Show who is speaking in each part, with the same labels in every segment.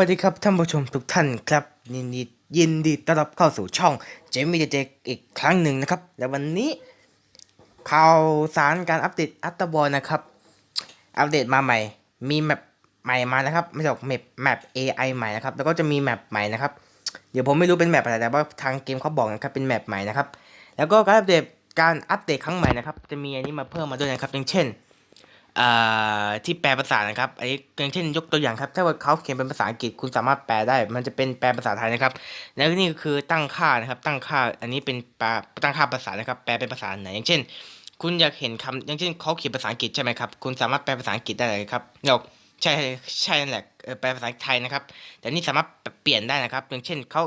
Speaker 1: สวัสดีครับท่านผู้ชมทุกท่านครับยินดียินดีต้อนรับเข้าสู่ช่องเจมี่เจอีกครั้งหนึ่งนะครับ และวันนี้ ข่าวสารการอัปเดตอัตบอลนะครับ อัปเดตมาใหม่ มีแมปใหม่มานะครับ ไม่ใช่แมปแมป AI ใหม่นะครับ แล้วก็จะมีแมปใหม่นะครับ เดี๋ยวผมไม่รู้เป็นแมปอะไรแต่ว่าทางเกมเขาบอกนะครับเป็นแมปใหม่นะครับ แล้วก็การอัปเดตการอัปเดตครั้งใหม่นะครับ จะมีอันนี้มาเพิ่มมาด้วยนะครับ อย่างเช่น ที่แปลภาษานะครับอันนี้อย่างเช่นยกตัวอย่างครับ ถ้าว่าเขาเขียนเป็นภาษาอังกฤษคุณสามารถแปลได้ มันจะเป็นแปลภาษาไทยนะครับ แล้วนี่คือตั้งค่านะครับ ตั้งค่า อันนี้เป็นแปลตั้งค่าภาษานะครับ แปลเป็นภาษาไหน อย่างเช่น คุณอยากเห็นคำอย่างเช่นเขาเขียนภาษาอังกฤษใช่ไหมครับ คุณสามารถแปลภาษาอังกฤษได้เลยครับเดี๋ยวใช่ใช่นั่นแหละแปลภาษาไทยนะครับ แต่นี่สามารถเปลี่ยนได้นะครับ อย่างเช่นเขา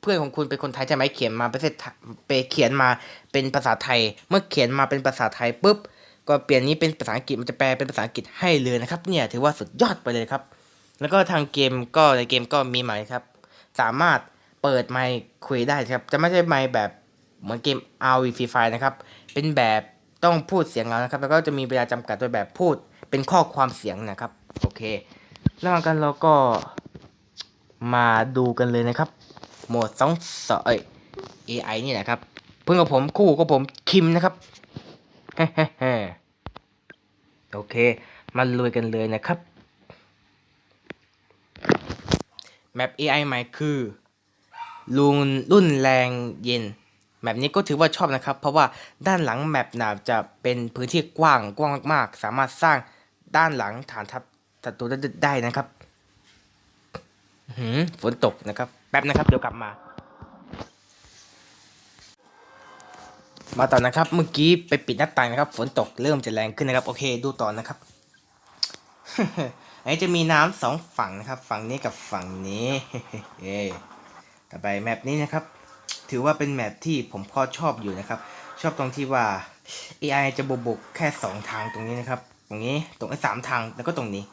Speaker 1: เพื่อนของคุณเป็นคนไทยใช่ไหมเขียนมาเป็นไปเขียนมาเป็นภาษาไทย เมื่อเขียนมาเป็นภาษาไทยปุ๊บ ก็เปลี่ยนนี้เป็นภาษาอังกฤษมันจะแปลเป็นภาษาอังกฤษให้เลยนะครับ เนี่ยถือว่าสุดยอดไปเลยครับ แล้วก็ทางเกมก็ในเกมก็มีใหม่ครับ สามารถเปิดไมค์คุยได้ครับ จะไม่ใช่ไมค์แบบเหมือนเกม RV Free Fire นะครับ เป็นแบบต้องพูดเสียงเอานะครับ แล้วก็จะมีเวลาจำกัดด้วยแบบพูดเป็นข้อความเสียงนะครับ โอเค แล้วกันเราก็มาดูกันเลยนะครับ โหมดสองสเอ้ย AI นี่แหละครับ เพื่อนกับผมคู่กับผมคิมนะครับ เฮ้ โอเค มาลุยกันเลยนะครับ แมป AI ใหม่คือลุนรุ่นแรงเย็นแมปนี้ก็ถือว่าชอบนะครับ เพราะว่าด้านหลังแมปหนาจะเป็นพื้นที่กว้างกว้างมากๆสามารถสร้างด้านหลังฐานทัพศัตรูได้นะครับหือฝนตกนะครับ แป๊บนะครับ เดี๋ยวกลับมา มาต่อนะครับ เมื่อกี้ไปปิดหน้าต่างนะครับ ฝนตกเริ่มจะแรงขึ้นนะครับ โอเค ดูต่อนะครับ อันนี้จะมีน้ำสองฝั่งนะครับ ฝั่งนี้กับฝั่งนี้เอ้ต่อไปแมปนี้นะครับ ถือว่าเป็นแมปที่ผมพอชอบอยู่นะครับ ชอบตรงที่ว่า AI จะบบกแค่สองทางตรงนี้นะครับ ตรงนี้ ตรงไอ้สามทาง แล้วก็ตรงนี้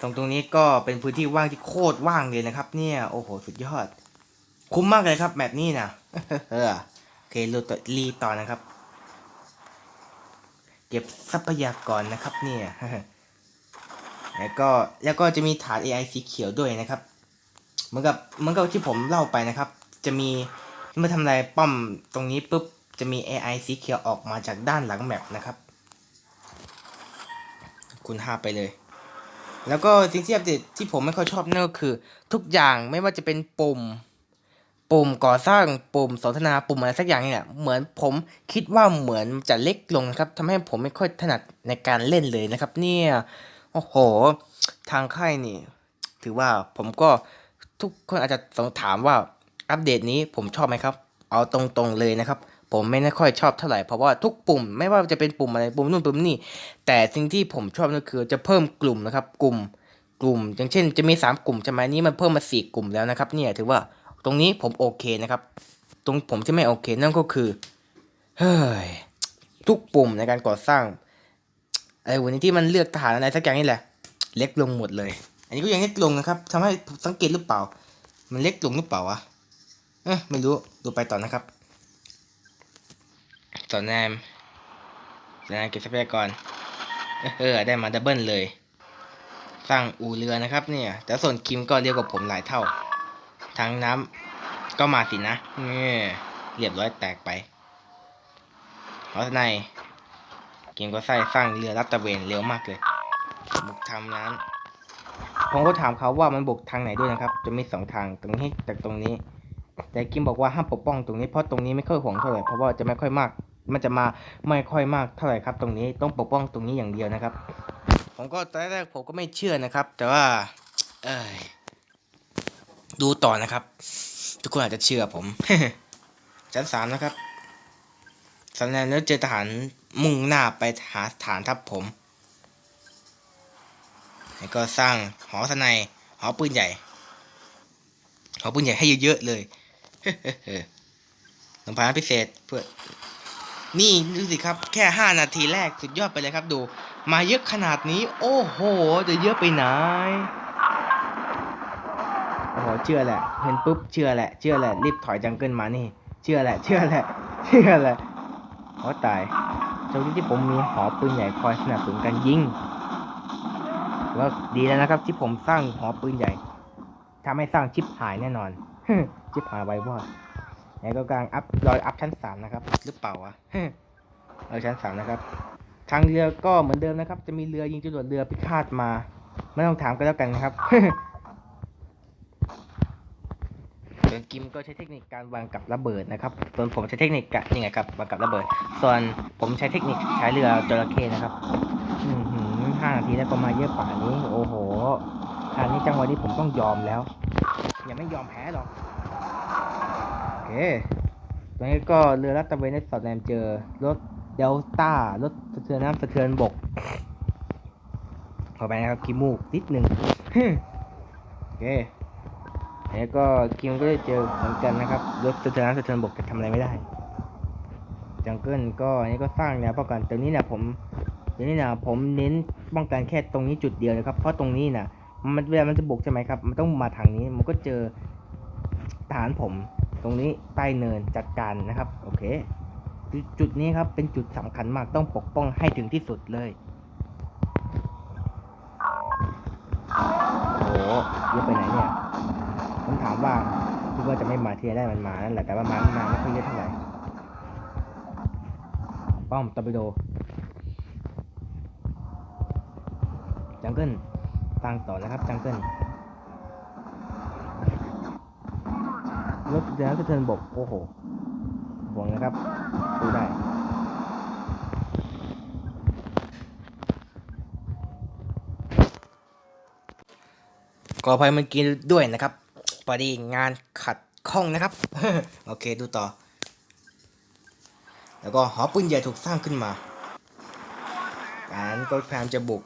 Speaker 1: ตรงตรงนี้ก็เป็นพื้นที่ว่างที่โคตรว่างเลยนะครับ เนี่ย โอ้โห สุดยอด คุ้มมากเลยครับแมปนี้นะ เออโอเครูต่อรีต่อนะครับ เก็บทรัพยากรนะครับเนี่ย แล้วก็แล้วก็จะมีฐาน AI สีเขียวด้วยนะครับ เหมือนกับเหมือนกับที่ผมเล่าไปนะครับ จะมีเมื่อทำลายป้อมตรงนี้ปุ๊บจะมี AI สีเขียวออกมาจากด้านหลังแมปนะครับ คุณห้าไปเลย แล้วก็สิ่งที่อัปเดตที่ผมไม่ค่อยชอบนั่นก็คือ ทุกอย่างไม่ว่าจะเป็นปุ่ม ปุ่มก่อสร้างปุ่มสนทนาปุ่มอะไรสักอย่างเนี่ยเหมือนผมคิดว่าเหมือนจะเล็กลงนะครับทำให้ผมไม่ค่อยถนัดในการเล่นเลยนะครับ เนี่ยโอ้โห ทางค่ายนี่ ถือว่าผมก็ทุกคนอาจจะสงถามว่าอัปเดตนี้ผมชอบไหมครับ เอาตรงๆเลยนะครับ ผมไม่ไค่อยชอบเท่าไหร่เพราะว่าทุกปุ่มไม่ว่าจะเป็นปุ่มอะไรปุ่มนู่นปุ่มนี่ แต่สิ่งที่ผมชอบนั่นคือจะเพิ่มกลุ่มนะครับ กลุ่มกลุ่ม อย่างเช่น จะมีสามกลุ่มใช่ไหมนี่มันเพิ่มมาสี่กลุ่มแล้วนะครับ เนี่ยถือว่า ตรงนี้ผมโอเคนะครับ ตรงผมที่ไม่โอเคนั่นก็คือ เฮ้ย ทุกปุ่มในการก่อสร้างไอ้วันนี้ที่มันเลือกทหารอะไรสักอย่างนี่แหละ เล็กลงหมดเลย อันนี้ก็ยังเล็กลงนะครับทำให้สังเกตหรือเปล่า มันเล็กลงหรือเปล่าวะเอ๊ะไม่รู้ดูไปต่อนะครับ ต่อแนมแนมเก็บทรัพยากรเออได้มาดับเบิลเลย สร้างอู่เรือนะครับเนี่ย แต่ส่วนคิมก็เรียกกว่าผมหลายเท่า ทางน้ำก็มาสินะเนี่เรียบร้อยแตกไปเพราะในเกมก็ใส่สร้างเรือรัดตะเวนเร็วมากเลยบุกทางนั้นผมก็ถามเขาว่ามันบุกทางไหนด้วยนะครับ จะมีสองทางตรงนี้จากตรงนี้ แต่คิมบอกว่าห้ามปกป้องตรงนี้เพราะตรงนี้ไม่ค่อยห่วงเท่าไหร่เพราะว่าจะไม่ค่อยมาก มันจะมาไม่ค่อยมากเท่าไหร่ครับ ตรงนี้ต้องปกป้องตรงนี้อย่างเดียวนะครับ ผมก็ตอนแรกผมก็ไม่เชื่อนะครับ แต่ว่า เอย ดูต่อนะครับ ทุกคนอาจจะเชื่อผม ชั้นสามนะครับสำนักแล้วเจอทหารมุ่งหน้าไปหาฐานทัพผมแล้วก็สร้างหอสนัยหอปืนใหญ่ หอปืนใหญ่ให้เยอะๆเลยลงพานพิเศษเพื่อ นี่ดูสิครับ แค่ห้านาทีแรกสุดยอดไปเลยครับดู มาเยอะขนาดนี้ โอ้โห จะเยอะไปไหน หเชื่อแหละ เห็นปุ๊บเชื่อแหละ เชื่อแหละ รีบถอยจังเกิลมานี่ เชื่อแหละ เชื่อแหละ เชื่อแหละโอ้ตายโชคดีที่ผมมีหอปืนใหญ่คอยสนับสนุนการยิงถือว่าดีแล้วนะครับ ที่ผมสร้างหอปืนใหญ่ทำให้สร้างชิปหายแน่นอนชิปหายไววอดแล้วก็กลังอัพรอยอัพชั้นสามนะครับ หรือเปล่าวะเราชั้นสามนะครับ ทางเรือก็เหมือนเดิมนะครับ จะมีเรือยิงจรวดเรือพิฆาตมา ไม่ต้องถามก็แล้วกันนะครับ ส่วนกิมก็ใช้เทคนิคการวางกับระเบิดนะครับ ส่วนผมใช้เทคนิคกะยังไงกับวางกับระเบิด ส่วนผมใช้เทคนิคใช้เรือจระเข้นะครับหือห้านาทีแล้วก็มาเยอะป่านี้ โอ้โหคราวนี้จังหวะนี้ผมต้องยอมแล้ว อย่าไม่ยอมแพ้หรอก โอเคตอนนี้ก็เรือรัตตะเวนได้สอดแนมเจอรถเดลต้ารถสะเทือนน้ำสะเทือนบกขอไปนะครับคิมูกนิดหนึ่งโอเค แล้วก็คิมก็ได้เจอเหมือนกันนะครับรถสะเทือนน้ำสะเทือนบกแต่ทำอะไรไม่ได้จังเกิลก็อันนี้ก็สร้างแนวป้องกันแต่นี้เนี่ยผมเดี๋ยวนี้นะผมเน้นป้องกันแค่ตรงนี้จุดเดียวนะครับ เพราะตรงนี้นะมันเวลามันจะบกใช่ไหมครับ มันต้องมาทางนี้มันก็เจอฐานผม ตรงนี้ใต้เนินจัดการนะครับ โอเค จุดนี้ครับเป็นจุดสำคัญมากต้องปกป้องให้ถึงที่สุดเลยโอ้โหเยอะไปไหนเนี่ย ผมถามว่าคิดว่าจะไม่มาเทียได้มันมานั่นแหละแต่ว่ามาไม่มาไม่ค่อยเยอะเท่าไหร่ป้อมตอร์ปิโดจังเกิลตั้งต่อนะครับจังเกิลรถเรือสะเทือนบกโอ้โหห่วงนะครับดูได้ขออภัยเมื่อกี้ด้วยนะครับ พอดีงานขัดข้องนะครับ โอเคดูต่อ แล้วก็หอปืนใหญ่ถูกสร้างขึ้นมาการก็พยายามจะบุก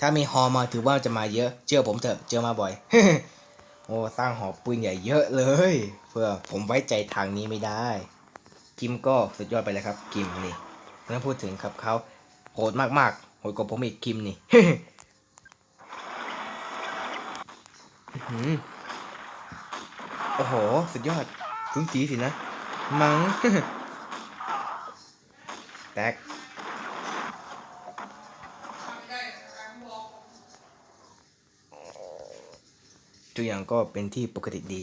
Speaker 1: ถ้ามีฮอมาถือว่าจะมาเยอะ เชื่อผมเถอะ เจอมาบ่อย โอ้สร้างหอปืนใหญ่เยอะเลย เพื่อผมไว้ใจทางนี้ไม่ได้ กิมก็สุดยอดไปเลยครับ กิมนี่ไม่ต้องพูดถึงครับเขาโหดมากๆโหดกว่าผมอีกกิมนี่ อ้โห สุดยอดสูงสีสินะ มังแตกตัวอย่างก็เป็นที่ปกติดี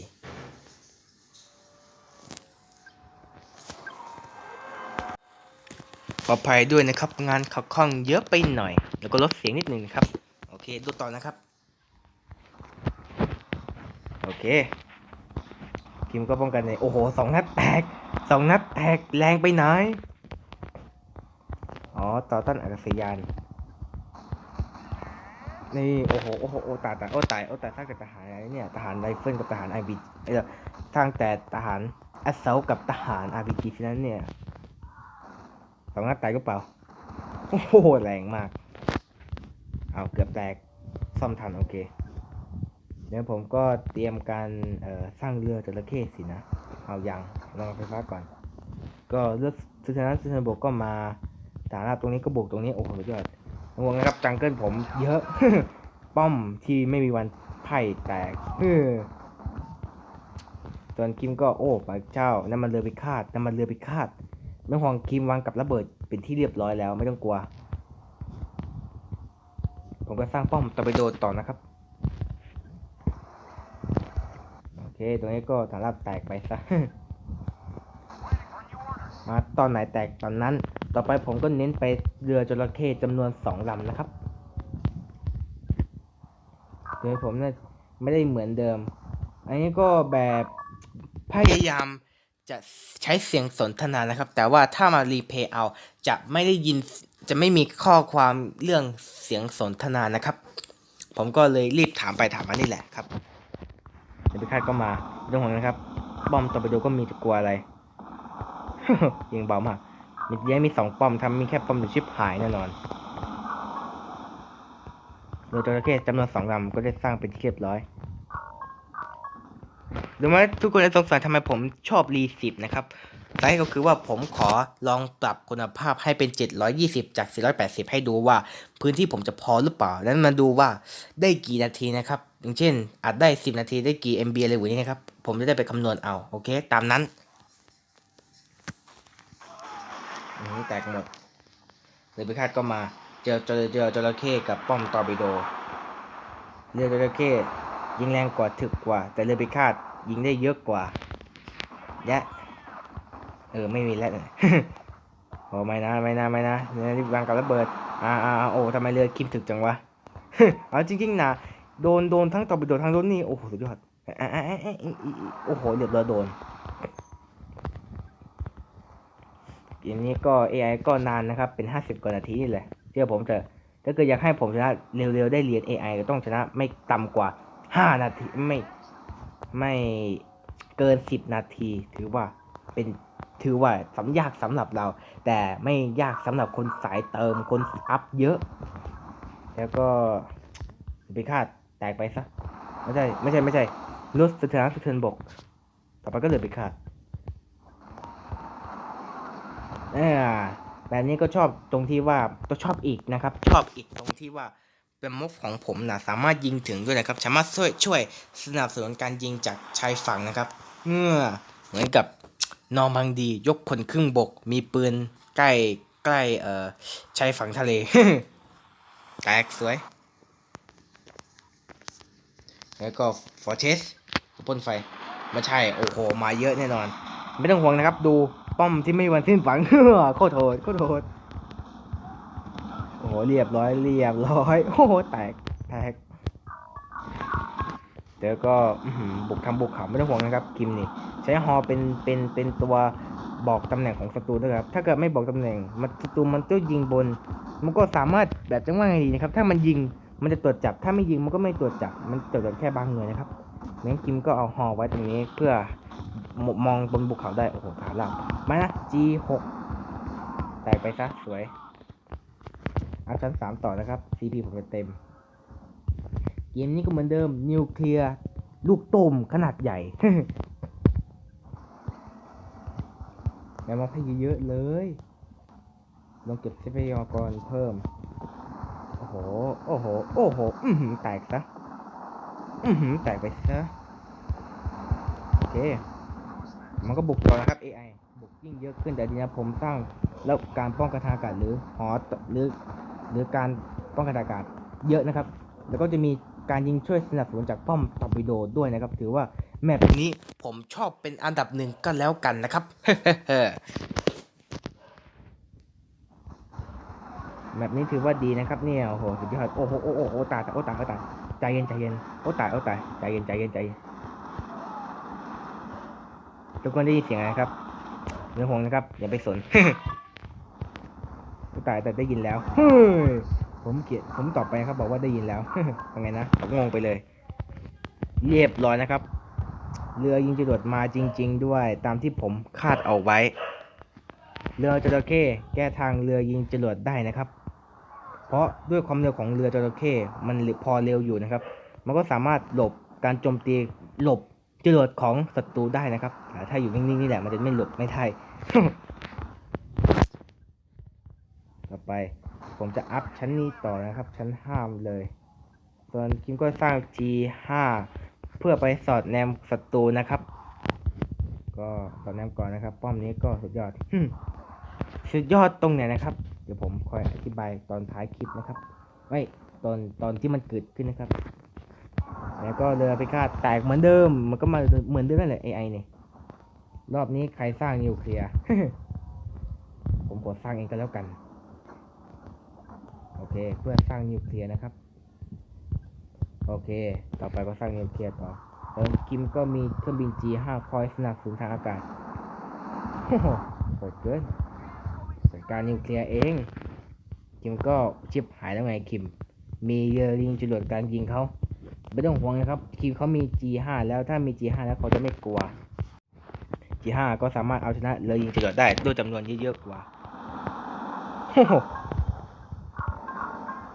Speaker 1: ขออภัยด้วยนะครับ งานขับข้องเยอะไปหน่อย แล้วก็ลดเสียงนิดนึงนะครับ โอเค ดูต่อนะครับ โอเค คิมก็ป้องกันเลยโอ้โหสองนัดแตกสองนัดแตกแรงไปไหน อ๋อต่อต้านอากาศยาน นี่โอ้โหโอ้โหโอ้ตายตายโอ้ตายโอ้ตายสร้างแต่ทหารอะไรเนี่ยทหารไรเฟิลกับทหารไอบีเออสร้างแต่ทหารแอสเซลกับทหารอาร์บีจีที่นั้นเนี่ยสองนัดแตกก็เปล่าโอ้โหแรงมาก เอาเกือบแตกซ่อมทันโอเค เดี๋ยวผมก็เตรียมการสร้างเรือจระเข้สินะ เอาอยังลองไฟฟ้าก่อน ก็เลือกสุชนะสุชนบกก็มาฐานราบตรงนี้ก็บกตรงนี้ โอ้โหยอดห่วงนะครับจังเกิลผมเยอะ ป้อมที่ไม่มีวันไพ่แตกเออส่วนคิมก็โอ้พระเจ้านั่นมันเรือพิฆาตนั่นมันเรือพิฆาตไม่ห่วงคิมวางกับระเบิดเป็นที่เรียบร้อยแล้วไม่ต้องกลัว ผมก็สร้างป้อมตอร์ปิโดต่อนะครับ โอ เคตรงนี้ก็ฐานราบแตกไปซะ มาตอนไหนแตกตอนนั้น ต่อไปผมก็เน้นไปเรือจระเข้จำนวนสองลำนะครับโดยผมเนี่ยไม่ได้เหมือนเดิม อันนี้ก็แบบพยายามจะใช้เสียงสนทนานะครับ แต่ว่าถ้ามารีเพย์เอาจะไม่ได้ยินจะไม่มีข้อความเรื่องเสียงสนทนานะครับ ผมก็เลยรีบถามไปถามมานี่แหละครับ เดี๋ยวไปคาดก็มาเรื่องของนะครับป้อมตอร์ปิโดก็มีจะกลัวอะไรยิงเบามากมีแย้มีสองป้อมทำมีแค่ป้อมหนึ่งชิปหายแน่นอนเรือจระเข้จำนวนสองลำก็ได้สร้างเป็นเรียบร้อยหรือว่าทุกคนจะสงสัยทำไมผมชอบรีสิบนะครับ สาเหตุก็คือว่าผมขอลองปรับคุณภาพให้เป็น 720 จาก 480 ให้ดูว่าพื้นที่ผมจะพอหรือเปล่าแล้วมาดูว่าได้กี่นาทีนะครับ อย่างเช่นอาจได้ 10 นาทีได้กี่ MB อะไรแบบนี้นะครับ ผมจะได้ไปคำนวณเอา โอเค ตามนั้นอันนี้แตกหมดเรือพิฆาตก็มาเจอเจอเจอจระเข้กับป้อมตอร์ปิโด เรือจระเข้ยิงแรงกว่าถึกกว่า แต่เรือพิฆาตยิงได้เยอะกว่า และ เออไม่มีแล้วโอ้ไม่นะไม่นะไม่นะเนี่ยรีบวางกับระเบิดอ่าอ่าโอ้ทำไมเรือคิมถึกจังวะเอาจริงๆนะโดนโดนทั้งตอร์ปิโดนทั้งรถนี่โอ้โหสุดยอดโอ้โหเรียบร้อยโดนเกมนี้ก็ AI ก็นานนะครับ เป็น 50 กว่านาทีนี่แหละเชื่อผมเถอะถ้าเกิดอยากให้ผมชนะเร็วๆได้เรียน AI ก็ต้องชนะไม่ต่ำกว่า 5 นาทีไม่ไม่เกิน 10 นาที ถือว่าเป็น ถือว่าสำยากสำหรับเรา แต่ไม่ยากสำหรับคนสายเติมคนอัพเยอะ แล้วก็ไปคาดแตกไปซะไม่ใช่ไม่ใช่ไม่ใช่รถสถานะสะเทือนบก ต่อไปก็เหลือไปคาดอ่าแบบนี้ก็ชอบตรงที่ว่าก็ชอบอีกนะครับ ชอบอีกตรงที่ว่าเป็นมุกของผมนะสามารถยิงถึงด้วยนะครับ สามารถช่วยช่วยสนับสนุนการยิงจากชายฝั่งนะครับ เมื่อเหมือนกับ นอร์มังดี ยกพลครึ่งบก มีปืนใกล้ใกล้เอ่อชายฝั่งทะเลแตกสวย แล้วก็ฟอร์เชสพ่นไฟไม่ใช่ โอ้โห มาเยอะแน่นอน ไม่ต้องห่วงนะครับ ดูป้อมที่ไม่มีวันสิ้นฝังโคตรโหดโคตรโหดโอ้โห เรียบร้อย เรียบร้อย โอ้โห แตก แตก เดี๋ยวก็บุกทำบุกเขาไม่ต้องห่วงนะครับกิมนี่ใช้ฮอเป็นเป็นเป็นตัวบอกตำแหน่งของศัตรูด้วยครับ ถ้าเกิดไม่บอกตำแหน่งมันศัตรูมันต้องยิงบน มันก็สามารถแบบจะว่าไงดีนะครับ ถ้ามันยิงมันจะตรวจจับ ถ้าไม่ยิงมันก็ไม่ตรวจจับ มันตรวจจับแค่บางหน่วยนะครับงั้นกิมก็เอาฮอไว้ตรงนี้เพื่อมองบนภูเขาได้ โอ้โหฐานเรามานะ G6 แตกไปซะสวย เอาชั้นสามต่อนะครับ CP ผมจะเต็ม เกมนี้ก็เหมือนเดิม นิวเคลียร์ลูกตุ่มขนาดใหญ่แล้วมาให้เยอะๆเลย ลองเก็บทรัพยากรเพิ่ม โอ้โห โอ้โห โอ้โห อือหือแตกซะ อือหือแตกไปซะ โอเค มันก็บุกต่อนะครับ AI บุกยิ่งเยอะขึ้นแต่ดีนะผมสร้างแล้วการป้องกันทางอากาศหรือหอหรือหรือการป้องกันอากาศเยอะนะครับ แล้วก็จะมี การยิงช่วยสนับสนุนจากป้อมตอร์ปิโดด้วยนะครับ ถือว่าแมปนี้ผมชอบเป็นอันดับหนึ่งก็แล้วกันนะครับแมปนี้ถือว่าดีนะครับเนี่ยโอ้โหสุดยอดโอ้โหโอ้โหโอ้ตายโอ้ตายโอ้ตายใจเย็นใจเย็นโอ้ตายโอ้ตายใจเย็นใจเย็นใจเย็นทุกคนได้ยินเสียงอะไรครับเรื่อห่วงนะครับอย่าไปสนโอ้ตายแต่ได้ยินแล้วเฮ้ย ผมเกียดผมตอบไปครับบอกว่าได้ยินแล้วยังไงนะผมงงไปเลย เรียบร้อยนะครับ เรือยิงจรวดมาจริง ๆ ด้วย ตามที่ผมคาดเอาไว้ เรือจระเข้แก้ทางเรือยิงจรวดได้นะครับ เพราะด้วยความเร็วของเรือจระเข้มันพอเร็วอยู่นะครับ มันก็สามารถหลบการโจมตีหลบจรวดของศัตรูได้นะครับแต่ถ้าอยู่นิ่งๆนี่แหละมันจะไม่หลบไม่ได้ต่อไป ผมจะอัพชั้นนี้ต่อนะครับ ชั้นห้ามเลย ส่วนคิมก็สร้าง G5 เพื่อไปสอดแนมศัตรูนะครับ ก็สอดแนมก่อนนะครับ ป้อมนี้ก็สุดยอดสุดยอดตรงไหนนะครับ เดี๋ยวผมคอยอธิบายตอนท้ายคลิปนะครับไม่ตอนตอนที่มันเกิดขึ้นนะครับ แล้วก็เรือไปคาดแตกเหมือนเดิม มันก็มาเหมือนเดิมนั่นแหละ AI เนี่ยรอบนี้ใครสร้างนิวเคลียร์ผมขอสร้างเองก็แล้วกัน โอเค เพื่อสร้างนิวเคลียร์นะครับ โอเค ต่อไปก็สร้างนิวเคลียร์ต่อแล้วกิมก็มีเครื่องบิน G5 คอยสนับสนุนทางอากาศโอ้โหดเกินจัดการนิวเคลียร์เองคิมก็ชิบหายแล้วไงคิม มีเรือยิงจรวดการยิงเขาไม่ต้องห่วงนะครับ คิมเขามี G5 แล้วถ้ามี G5 แล้วเขาจะไม่กลัว G5 ก็สามารถเอาชนะเรือยิงจรวดได้ด้วยจำนวนเยอะๆกว่าโห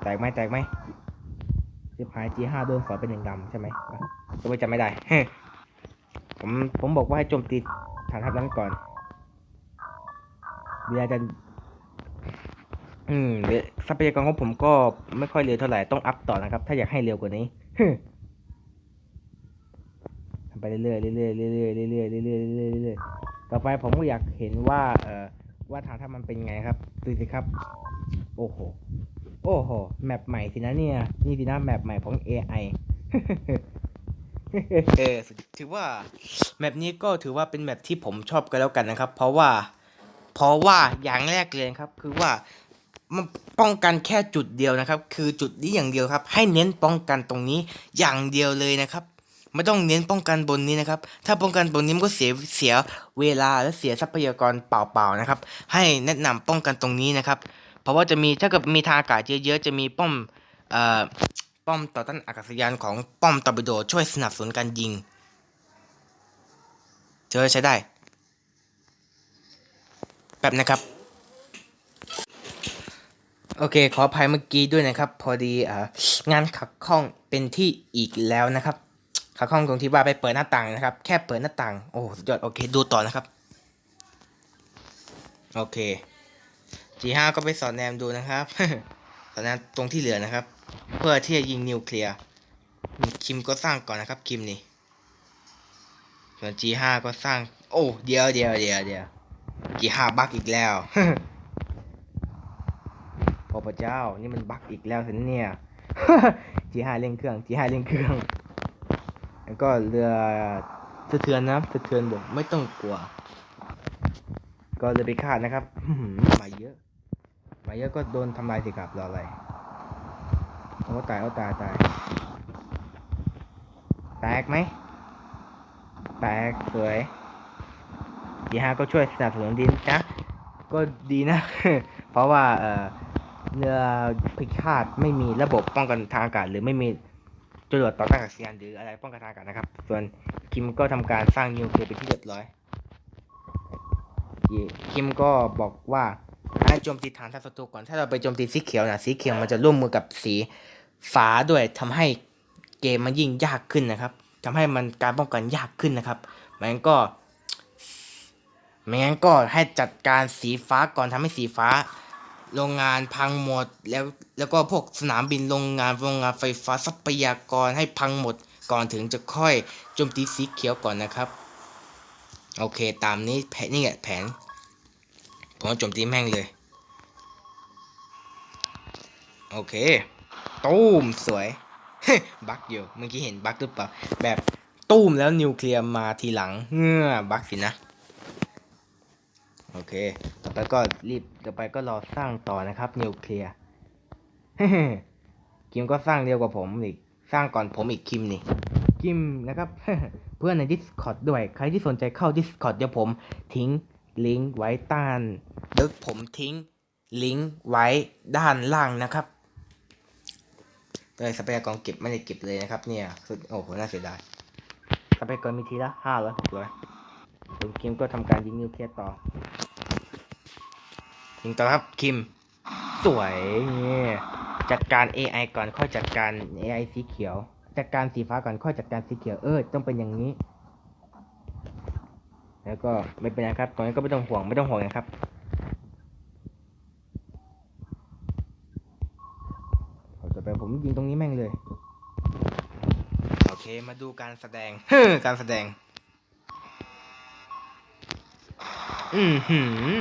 Speaker 1: แตกไหมแตกไหมสิบหายจีห้าโดงฝอเป็นหนึ่งดำใช่ไหมจะไม่จำไม่ได้ ผมผมบอกว่าให้โจมตีฐานทัพนั้นก่อนเวลาจะอืมเบี้ยทรัพยากรของผมก็ไม่ค่อยเร็วเท่าไหร่ต้องอัพต่อนะครับ ถ้าอยากให้เร็วกว่านี้ทำไปเรื่อยๆเรื่อยๆเรื่อยๆเรื่อยๆเรื่อยๆเรื่อยๆเรื่อยๆต่อไปผมก็อยากเห็นว่า เอ่อว่าฐานทัพมันเป็นไงครับดูสิครับ โอ้โห โอ้โห แมปใหม่สินะเนี่ย นี่สินะแมปใหม่ของ AI เออถือว่าแมปนี้ก็ถือว่าเป็นแมปที่ผมชอบกันแล้วกันนะครับ เพราะว่า เพราะว่าอย่างแรกเลยครับ คือว่ามันป้องกันแค่จุดเดียวนะครับ คือจุดนี้อย่างเดียวครับ ให้เน้นป้องกันตรงนี้อย่างเดียวเลยนะครับไม่ต้องเน้นป้องกันบนนี้นะครับ ถ้าป้องกันบนนี้มันก็เสียเสียเวลาและเสียทรัพยากรเปล่าๆนะครับ ให้แนะนำป้องกันตรงนี้นะครับ เพราะว่าจะมีถ้าเกิดมีทางอากาศเยอะๆจะมีป้อมเอ่อป้อมต่อต้านอากาศยานของป้อมตอร์ปิโดช่วยสนับสนุนการยิงเจอใช้ได้ แป๊บนะครับ โอเค ขออภัยเมื่อกี้ด้วยนะครับ พอดีอ่างานขัดข้องเป็นที่อีกแล้วนะครับขัดข้องตรงที่ว่าไปเปิดหน้าต่างนะครับ แค่เปิดหน้าต่าง โอ้สุดยอด โอเค ดูต่อนะครับ โอเค G5 ก็ไปสอนแนมดูนะครับ สอนแนมตรงที่เหลือนะครับ เพื่อที่จะยิงนิวเคลียร์คิมก็สร้างก่อนนะครับ คิมนี่ส่วน G5 ก็สร้าง โอ้ เดียวเดียวเดียวเดียว G5 บักอีกแล้วพอพระเจ้า นี่มันบักอีกแล้วสินเนี่ย G5 เร่งเครื่อง G5 เร่งเครื่อง แล้วก็เรือสะเทือนนะสะเทือนบกไม่ต้องกลัว ก็เลยไปคาดนะครับมาเยอะ มาเยอะก็โดนทำลายสิครับรออะไรโอ้ตายโอ้ตายตาย แตกไหม แตกสวยดีฮะก็ช่วยสนับสนุนดินนะ ก็ดีนะ เพราะว่าเอ่อเรือพิฆาตไม่มีระบบป้องกันทางอากาศ หรือไม่มีจรวดต่อต้านอากาศยานหรืออะไรป้องกันทางอากาศนะครับ ส่วนคิมก็ทำการสร้างนิวเคลียร์ไปนที่เรียบร้อย คิมก็บอกว่า โจมตีฐานทัพศัตรูก่อน ถ้าเราไปโจมตีสีเขียวนะสีเขียวมันจะร่วมมือกับสีฟ้าด้วยทำให้เกมมันยิ่งยากขึ้นนะครับทำให้มันการป้องกันยากขึ้นนะครับไม่งั้นก็ไม่งั้นก็ให้จัดการสีฟ้าก่อนทำให้สีฟ้า โรงงานพังหมดแล้วแล้วก็พวกสนามบินโรงงานโรงงานไฟฟ้าทรัพยากรให้พังหมดก่อนถึงจะค่อยโจมตีสีเขียวก่อนนะครับ โอเค ตามนี้แผนนี่แหละแผนผมเอาโจมตีแม่งเลย โอเคตูมสวยบักอยู่เมื่อกี้เห็นบักหรือเปล่าแบบตูมแล้วนิวเคลียร์มาทีหลังเงื่อบักสินะ โอเค ต่อไปก็รีบต่อไปก็รอสร้างต่อนะครับ นิวเคลียร์คิมก็สร้างเร็วกว่าผมอีกสร้างก่อนผมอีกคิมนี่คิมนะครับ เพื่อนใน Discord ด้วย ใครที่สนใจเข้า Discord เดี๋ยวผมทิ้งลิงก์ไว้ต้เดี๋ยวผมทิ้งลิงก์ไว้ด้านล่างนะครับ เลยทรัพยากรเก็บไม่ได้เก็บเลยนะครับ เนี่ยคือโอ้โหน่าเสียดายทรัพยากรมีทีละห้าร้อยหกร้อยคุณคิมก็ทำการยิงนิวเคลียร์ต่อยิงต่อครับคิม สวยเนี่ยจัดการ AI ก่อนค่อยจัดการ AI สีเขียว จัดการสีฟ้าก่อนค่อยจัดการสีเขียวเออต้องเป็นอย่างนี้ แล้วก็ไม่เป็นไรครับตอนนี้ก็ไม่ต้องห่วงไม่ต้องห่วงนะครับ เอาต่อไป ผมยิงตรงนี้แม่งเลย โอเคมาดูการแสดง การแสดง อืมหืม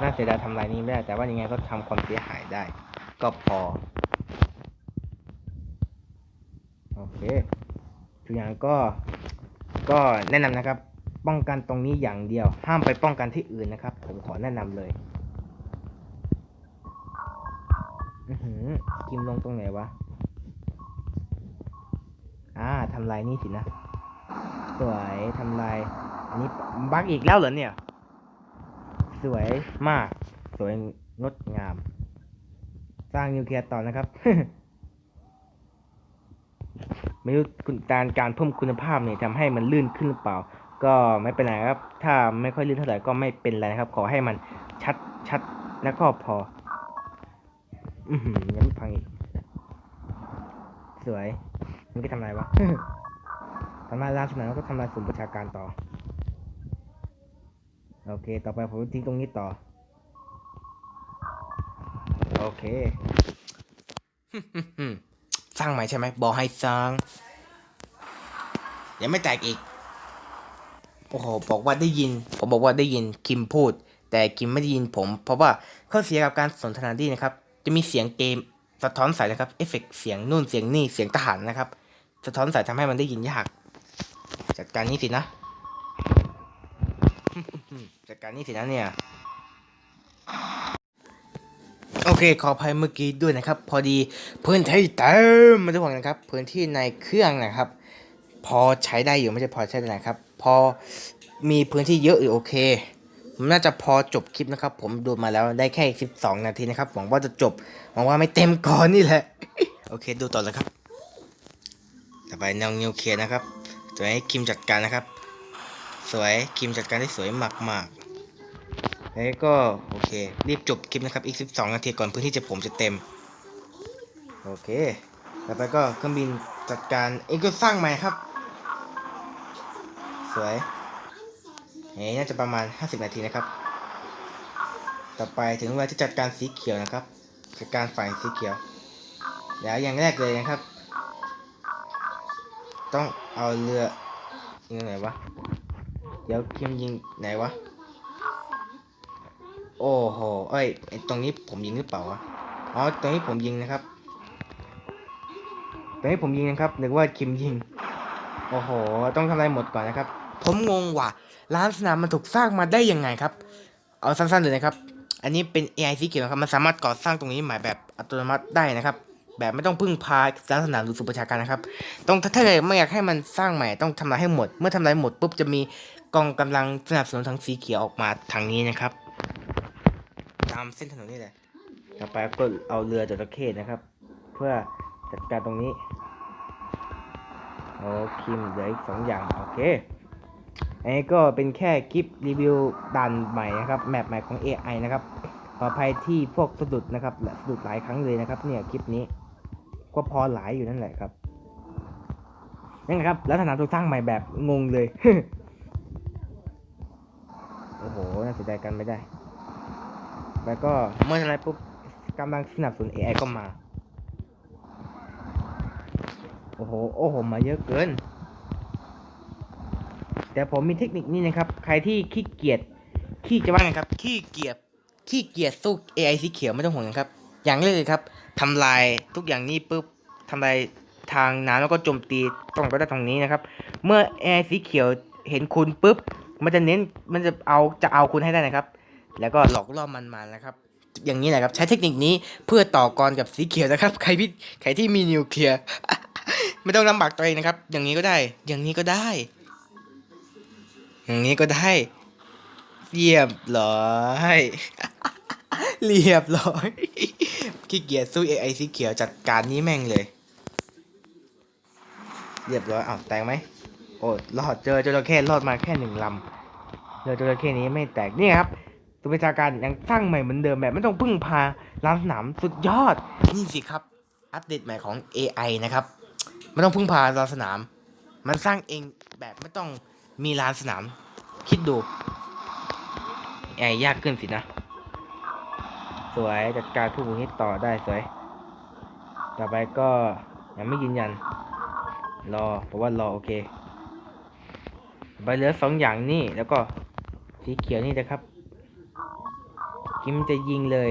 Speaker 1: น่าเสียดายทำลายนี้ไม่ได้ แต่ว่ายังไงก็ทำความเสียหายได้ ก็พอ โอเคทุกอย่างก็ ก็แนะนำนะครับ ป้องกันตรงนี้อย่างเดียว ห้ามไปป้องกันที่อื่นนะครับ ผมขอแนะนำเลย อือหือกิมลงตรงไหนวะ อ่าทำลายนี่สินะ สวยทำลาย อันนี้บักอีกแล้วเหรอเนี่ย สวยมาก สวยงดงาม สร้างนิวเคลียร์ต่อนะครับ ไม่รู้คุณการการเพิ่มคุณภาพเนี่ยทำให้มันลื่นขึ้นหรือเปล่า ก็ไม่เป็นไรครับ ถ้าไม่ค่อยลื่นเท่าไหร่ก็ไม่เป็นไรนะครับ ขอให้มันชัดชัดแล้วก็พออือหือ ยังไม่พังอีก สวย มันก็ทำลายวะทำลายร้านสนามแล้วก็ทำลายศูนย์ประชาการต่อ โอเค ต่อไปผมทิ้งตรงนี้ต่อ โอเคสร้างใหม่ใช่ไหมบอกให้สร้าง ยังไม่แตกอีก โอ้โห บอกว่าได้ยิน ผมบอกว่าได้ยินคิมพูด แต่คิมไม่ได้ยินผม เพราะว่าข้อเสียกับการสนทนาดีนะครับ จะมีเสียงเกมสะท้อนสายนะครับเอฟเฟกต์เสียงนู่นเสียงนี่เสียงทหารนะครับ สะท้อนสายทำให้มันได้ยินยาก จัดการนี่สินะ จัดการนี่สินะเนี่ยโอเค ขออภัยเมื่อกี้ด้วยนะครับ พอดีพื้นที่เต็มมาทุกคนนะครับ พื้นที่ในเครื่องนะครับ พอใช้ได้อยู่ไม่ใช่พอใช้ได้นะครับ พอมีพื้นที่เยอะอยู่โอเค ผมน่าจะพอจบคลิปนะครับ ผมดูมาแล้วได้แค่ 12 นาทีนะครับ หวังว่าจะจบ หวังว่าไม่เต็มก่อนนี่แหละ โอเคดูต่อเลยครับ ต่อไปแนวนิวเคลียร์นะครับ สวยคิมจัดการนะครับ สวยคิมจัดการได้สวยมากๆแล้วก็โอเค รีบจบคลิปนะครับอีก 12 นาทีก่อนพื้นที่จะผมจะเต็ม โอเค ต่อไปก็เครื่องบินจัดการเองก็สร้างใหม่ครับ สวย เอ้น่าจะประมาณ 50 นาทีนะครับ ต่อไปถึงเวลาที่จัดการสีเขียวนะครับ จัดการฝ่ายสีเขียวแล้วอย่างแรกเลยนะครับ ต้องเอาเรือยิงไหนวะ เดี๋ยวคิมยิงไหนวะ โอ้โห เอ้ยไอตรงนี้ผมยิงหรือเปล่าวะ อ๋อ ตรงนี้ผมยิงนะครับ ตรงนี้ผมยิงนะครับนึกว่าคิมยิง โอ้โห ต้องทำลายหมดก่อนนะครับ ผมงงว่ะร้านสนามมันถูกสร้างมาได้ยังไงครับ เอาสั้นๆเลยนะครับ อันนี้เป็น AI สีเขียวนะครับ มันสามารถก่อสร้างตรงนี้หมายแบบอัตโนมัติได้นะครับ แบบไม่ต้องพึ่งพาร้านสนามหรือศูนย์ประชาการนะครับ ต้องถ้าเกิดไม่อยากให้มันสร้างใหม่ต้องทำลายให้หมด เมื่อทำลายหมดปุ๊บจะมีกองกำลังสนับสนุนทางสีเขียวออกมาทางนี้นะครับ ตามเส้นถนนนี่แหละต่อไปก็เอาเรือจระเข้นะครับ เพื่อจัดการตรงนี้โอคิมเหลืออีกสองอย่างโอเค อันนี้ก็เป็นแค่คลิปรีวิวด่านใหม่นะครับแมปใหม่ของ AI นะครับขออภัยที่พวกสะดุดนะครับสะดุดหลายครั้งเลยนะครับ เนี่ยคลิปนี้ ก็พอหลายอยู่นั่นแหละครับนั่นะครับแล้วสนามถูกสร้างใหม่แบบงงเลยโอ้โหน่าเสียดายกันไม่ได้ แล้วก็เมื่อไรปุ๊บกำลังสนับสนุน AI ก็มา โอ้โห โอ้โห มาเยอะเกิน แต่ผมมีเทคนิคนี้นะครับ ใครที่ขี้เกียจขี้จะว่าไงครับขี้เกียจขี้เกียจสู้ AI สีเขียวไม่ต้องห่วงนะครับ อย่างแรกเลยครับทำลายทุกอย่างนี้ปุ๊บทำลายทางน้ำแล้วก็โจมตีตรงก็ได้ตรงนี้นะครับ เมื่อ AI สีเขียวเห็นคุณปุ๊บมันจะเน้นมันจะเอาจะเอาคุณให้ได้นะครับ แล้วก็หลอกล่อมันมานะครับ อย่างนี้แหละครับ ใช้เทคนิคนี้เพื่อต่อกรกับสีเขียวนะครับ ใครที่ใครที่มีนิวเคลียร์ไม่ต้องลำบากตัวเองนะครับ อย่างนี้ก็ได้ อย่างนี้ก็ได้ อย่างนี้ก็ได้เรียบร้อยเรียบร้อยขี้เกียจสู้ AI สีเขียวจัดการนี้แม่งเลย เรียบร้อยอ้าวแตกไหมโอ้รอดเจอจระเข้รอดมาแค่หนึ่งลำเจอจระเข้นี้ไม่แตกนี่ครับตัวประชาการยังสร้างใหม่เหมือนเดิมแบบไม่ต้องพึ่งพาร้านสนามสุดยอด นี่สิครับ อัปเดตใหม่ของ AI นะครับไม่ต้องพึ่งพาร้านสนาม มันสร้างเองแบบไม่ต้อง มีร้านสนาม คิดดูไอ้ยากขึ้นสินะ สวยจัดการผู้บุกนี้ต่อได้สวย ต่อไปก็ยังไม่ยืนยัน รอเพราะว่ารอโอเคใบเหลือสองอย่างนี่แล้วก็สีเขียวนี่นะครับ กิมจะยิงเลย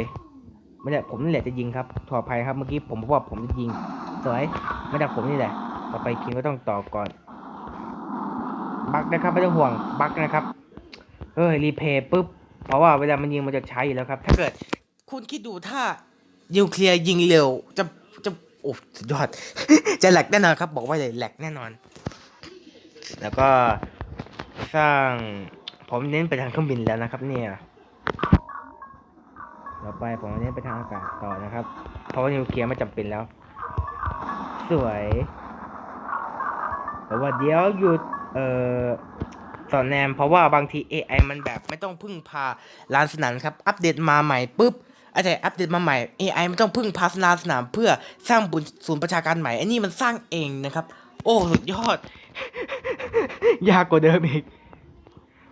Speaker 1: ไม่ใช่ผมนี่แหละจะยิงครับถออภัยครับเมื่อกี้ผมบอกว่าผมจะยิง สวย ไม่ได้ผมนี่แหละ ต่อไปคิมก็ต้องต่อก่อน บักนะครับไม่ต้องห่วงบักนะครับเฮ้ยรีเพย์ปุ๊บเพราะว่าเวลามันยิงมันจะใช้อยู่แล้วครับ ถ้าเกิด คุณคิดดูถ้านิวเคลียร์ยิงเร็ว จะจะโอ้สุดยอด จะแหลกแน่นอนครับ บอกไว้เลยแหลกแน่นอน แล้วก็สร้างผมเน้นไปทางเครื่องบินแล้วนะครับ เนี่ยต่อไปผมเน้นไปทางอากาศต่อนะครับ เพราะว่านิวเคลียร์ไม่จำเป็นแล้ว สวยแต่ว่าเดี๋ยวหยุด เอ่อสอนแนมเพราะว่าบางที AI มันแบบไม่ต้องพึ่งพาร้านสนามครับ อัปเดตมาใหม่ปุ๊บอาจจะอัปเดตมาใหม่ AI ไม่ต้องพึ่งพาร้านสนามเพื่อสร้างบุญศูนย์ประชาการใหม่อันนี้มันสร้างเองนะครับ โอ้สุดยอด ยากกว่าเดิมอีก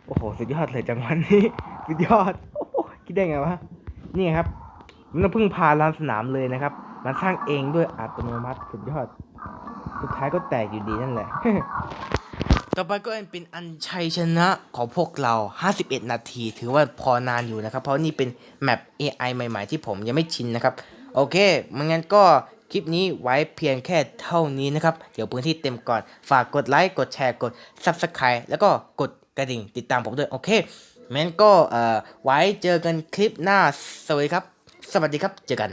Speaker 1: โอ้โหสุดยอดเลยจังหวะนี้สุดยอดอคิดได้ไงวะนี่ครับ มันต้องพึ่งพาร้านสนามเลยนะครับ มันสร้างเองด้วยอัตโนมัติสุดยอด สุดท้ายก็แตกอยู่ดีนั่นแหละ ต่อไปก็เป็นอันชัยชนะของพวกเรา 51 นาที ถือว่าพอนานอยู่นะครับ เพราะนี่เป็นแมป AI ใหม่ๆ ที่ผมยังไม่ชินนะครับ โอเคมันงั้นก็คลิปนี้ไว้เพียงแค่เท่านี้นะครับ เดี๋ยวพื้นที่เต็มก่อน ฝากกดไลค์ กดแชร์ กด Subscribe แล้วก็กดกระดิ่งติดตามผมด้วย โอเคงั้นก็เอ่อไว้เจอกันคลิปหน้า สวัสดีครับ สวัสดีครับ เจอกัน